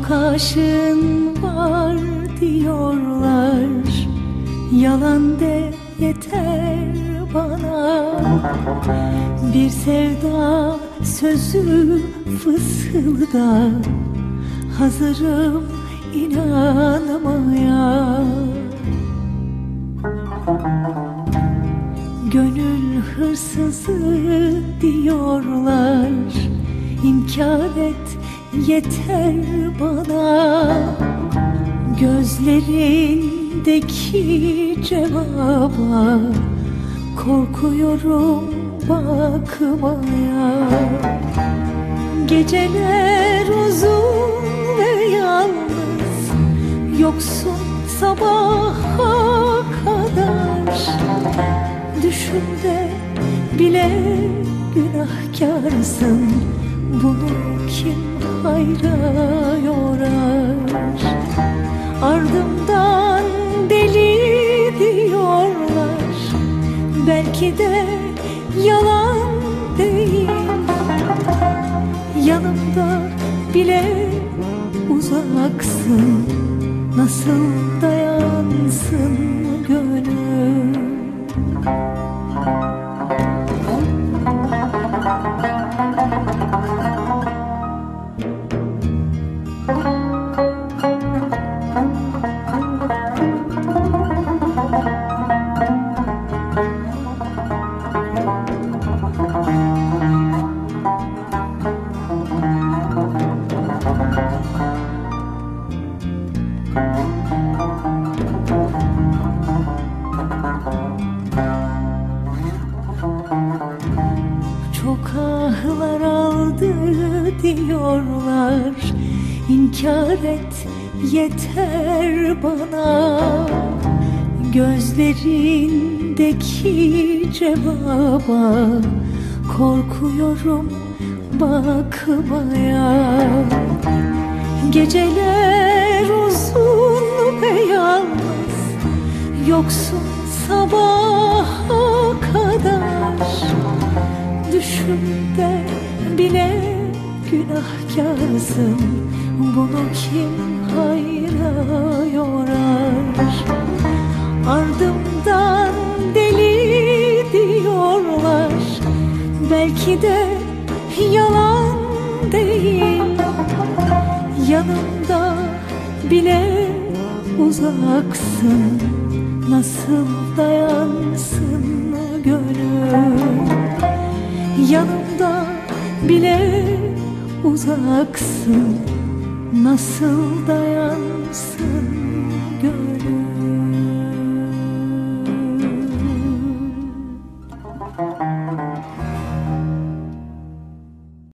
aşığın var diyorlar. Yalan de yeter bana. Bir sevda sözü fısılda. Hazırım inanmaya. Gönül hırsızı diyorlar. İnkar et yeter bana Gözlerindeki cevaba. Korkuyorum bakmaya. Geceler uzun ve yalnız. Yoksun sabaha kadar. Düşümde bile günahkarsın Bunu kim hayra yorar Ardımdan deli diyorlar Belki de yalan değil. Yanımda bile uzaksın. Nasıl dayansın gönül ahlar aldı diyorlar. İnkar et yeter bana. Gözlerindeki cevaba Korkuyorum bakmaya. Geceler uzun ve yalnız Yoksun sabaha Düşümde bile günahkarsın. Bunu kim hayra yorar Ardımdan deli diyorlar. Belki de yalan değil. Yanımda bile uzaksın. Nasıl dayansın gönül Yanımda bile uzaksın. Nasıl dayansın gönlüm?